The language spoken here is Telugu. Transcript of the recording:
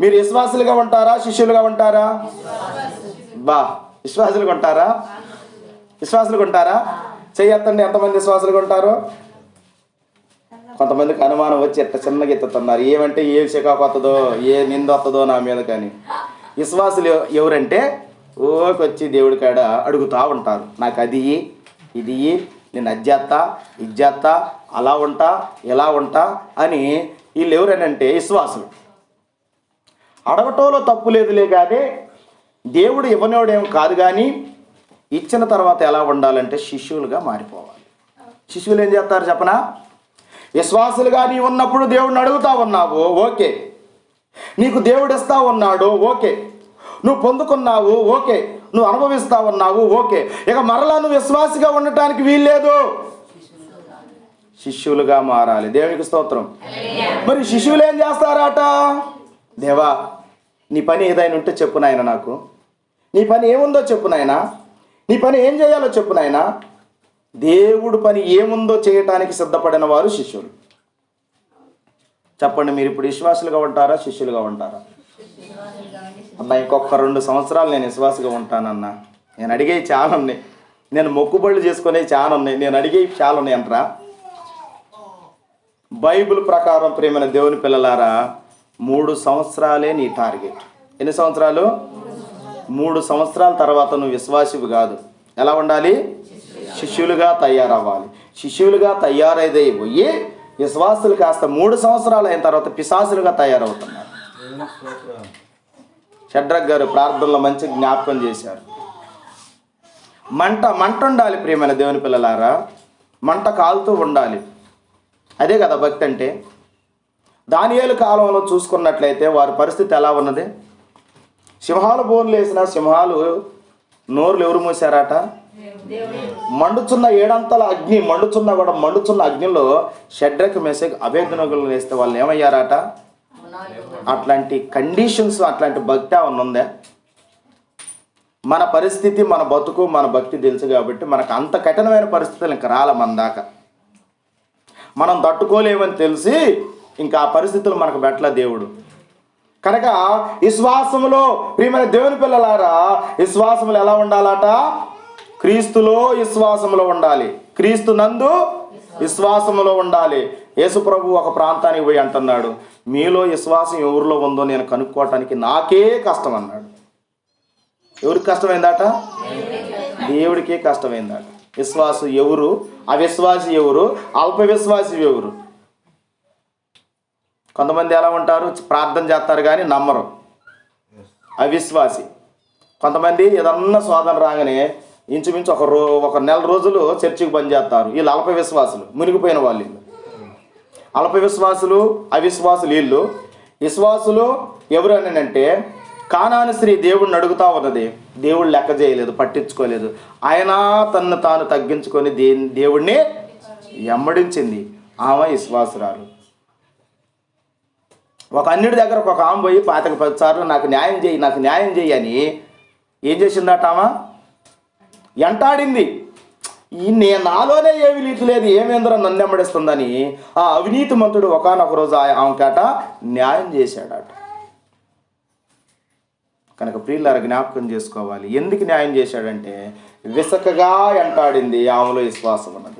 మీరు విశ్వాసులుగా ఉంటారా శిష్యులుగా ఉంటారా? బా విశ్వాసులుగా ఉంటారా? విశ్వాసులుగా ఉంటారా? చెయ్యత్తండి ఎంతమంది విశ్వాసులుగా ఉంటారు? కొంతమందికి అనుమానం వచ్చి ఎట్ట చిన్నగా ఎత్తుతున్నారు ఏమంటే ఏ చికాకు వస్తుందో ఏ నింద వస్తుందో నా మీద కానీ. విశ్వాసులు ఎవరంటే ఓకొచ్చి దేవుడి కాడ అడుగుతూ ఉంటారు. నాకు అది ఇది నేను అజ్జేత్తా ఇజ్జేత్తా అలా ఉంటా ఇలా ఉంటా అని వీళ్ళు ఎవరనంటే విశ్వాసులు. అడగటంలో తప్పు లేదులే కానీ దేవుడు ఇవ్వనివాడేం కాదు కానీ ఇచ్చిన తర్వాత ఎలా ఉండాలంటే శిష్యులుగా మారిపోవాలి. శిష్యులు ఏం చేస్తారు చెప్పనా? విశ్వాసులుగా నీ ఉన్నప్పుడు దేవుడిని అడుగుతా ఉన్నావు ఓకే. నీకు దేవుడు ఇస్తా ఉన్నాడు ఓకే. నువ్వు పొందుకున్నావు ఓకే. నువ్వు అనుభవిస్తా ఉన్నావు ఓకే. ఇక మరలా నువ్వు విశ్వాసిగా ఉండటానికి వీల్లేదు. శిష్యులుగా మారాలి. దేవునికి స్తోత్రం. మరి శిష్యులు ఏం చేస్తారట? దేవా నీ పని ఏదైనా ఉంటే చెప్పు నాయన నాకు. నీ పని ఏముందో చెప్పు నాయన. నీ పని ఏం చేయాలో చెప్పు నాయన. దేవుడు పని ఏముందో చేయటానికి సిద్ధపడిన వారు శిష్యులు. చెప్పండి మీరు ఇప్పుడు విశ్వాసులుగా ఉంటారా శిష్యులుగా ఉంటారా? అన్న ఇంకొక రెండు సంవత్సరాలు నేను విశ్వాసగా ఉంటానన్నా. నేను అడిగేవి చాలా ఉన్నాయి. నేను మొక్కుబళ్ళు చేసుకునే చాలా ఉన్నాయి. నేను అడిగేవి చాలా ఉన్నాయి అంటారా బైబిల్ ప్రకారం ప్రేమైన దేవుని పిల్లలారా మూడు సంవత్సరాలే నీ టార్గెట్. ఎన్ని సంవత్సరాలు? మూడు సంవత్సరాల తర్వాత నువ్వు విశ్వాసివి కాదు. ఎలా ఉండాలి? శిష్యులుగా తయారవ్వాలి. శిష్యులుగా తయారైతే పోయి విశ్వాసులు కాస్త మూడు సంవత్సరాలు అయిన తర్వాత పిశాసులుగా తయారవుతున్నారు. షడ్రక్ గారు ప్రార్థనలో మంచి జ్ఞాపకం చేశారు. మంట మంట ఉండాలి ప్రియమైన దేవుని పిల్లలారా. మంట కాలుతూ ఉండాలి. అదే కదా భక్తి అంటే. దానియేలు కాలంలో చూసుకున్నట్లయితే వారి పరిస్థితి ఎలా ఉన్నది? సింహాలు బోన్లు వేసిన సింహాలు నోరులు ఎవరు మూసారట మండుచున్న ఏడంతల అగ్ని మండుచున్న కూడా మండుచున్న అగ్నిలో షడ్రక్ మెసేజ్ అభేదనగులు వేస్తే వాళ్ళు ఏమయ్యారట? అట్లాంటి కండిషన్స్ అట్లాంటి భక్తి ఏమన్నా ఉందా? మన పరిస్థితి మన బతుకు మన భక్తి తెలుసు కాబట్టి మనకు అంత కఠినమైన పరిస్థితులు ఇంకా రాల మన దాకా. మనం తట్టుకోలేమని తెలిసి ఇంకా ఆ పరిస్థితులు మనకు పెట్టల దేవుడు. కనుక విశ్వాసములో ప్రియమైన దేవుని పిల్లలారా విశ్వాసములు ఎలా ఉండాలట? క్రీస్తులో విశ్వాసములో ఉండాలి. క్రీస్తు నందు విశ్వాసములో ఉండాలి. యేసు ప్రభు ఒక ప్రాంతానికి పోయి అంటున్నాడు మీలో విశ్వాసం ఎవరిలో ఉందో నేను కనుక్కోవటానికి నాకే కష్టం అన్నాడు. ఎవరికి కష్టమైందట? దేవుడికే కష్టమైందట. విశ్వాసు ఎవరు? అవిశ్వాసి ఎవరు? అల్ప విశ్వాసి ఎవరు? కొంతమంది ఎలా ఉంటారు? ప్రార్థన చేస్తారు కానీ నమ్మరు. అవిశ్వాసి. కొంతమంది ఏదన్నా శోధన రాగానే ఇంచుమించు ఒక రో ఒక నెల రోజులు చర్చికి పనిచేస్తారు చేస్తారు. వీళ్ళు అల్ప విశ్వాసులు మునిగిపోయిన వాళ్ళు అల్ప విశ్వాసులు అవిశ్వాసులు వీళ్ళు. విశ్వాసులు ఎవరు అని అంటే కానాని స్త్రీ దేవుడిని అడుగుతా ఉన్నది. దేవుడు లెక్క చేయలేదు పట్టించుకోలేదు. ఆయన తన్ను తాను తగ్గించుకొని దే దేవుడిని ఎమ్మడించింది. ఆమె విశ్వాసురాలు. ఒక అన్నిటి దగ్గర ఒక ఆమె పోయి పాతక పది సార్లు నాకు న్యాయం చేయి నాకు న్యాయం చేయి అని ఏం చేసిందట ఆమె? ఎంటాడింది. ఈ నేను నాలోనే ఏమి వినీతి లేదు ఏమేంద్ర నన్ను ఎమ్మడిస్తుందని ఆ అవినీతి మంతుడు ఒకనొక రోజు ఆ- ఆమెకట న్యాయం చేశాడట. కనుక ప్రియులారా జ్ఞాపకం చేసుకోవాలి. ఎందుకు న్యాయం చేశాడంటే విసకగా ఎంటాడింది ఆమెలో విశ్వాసం ఉన్నది.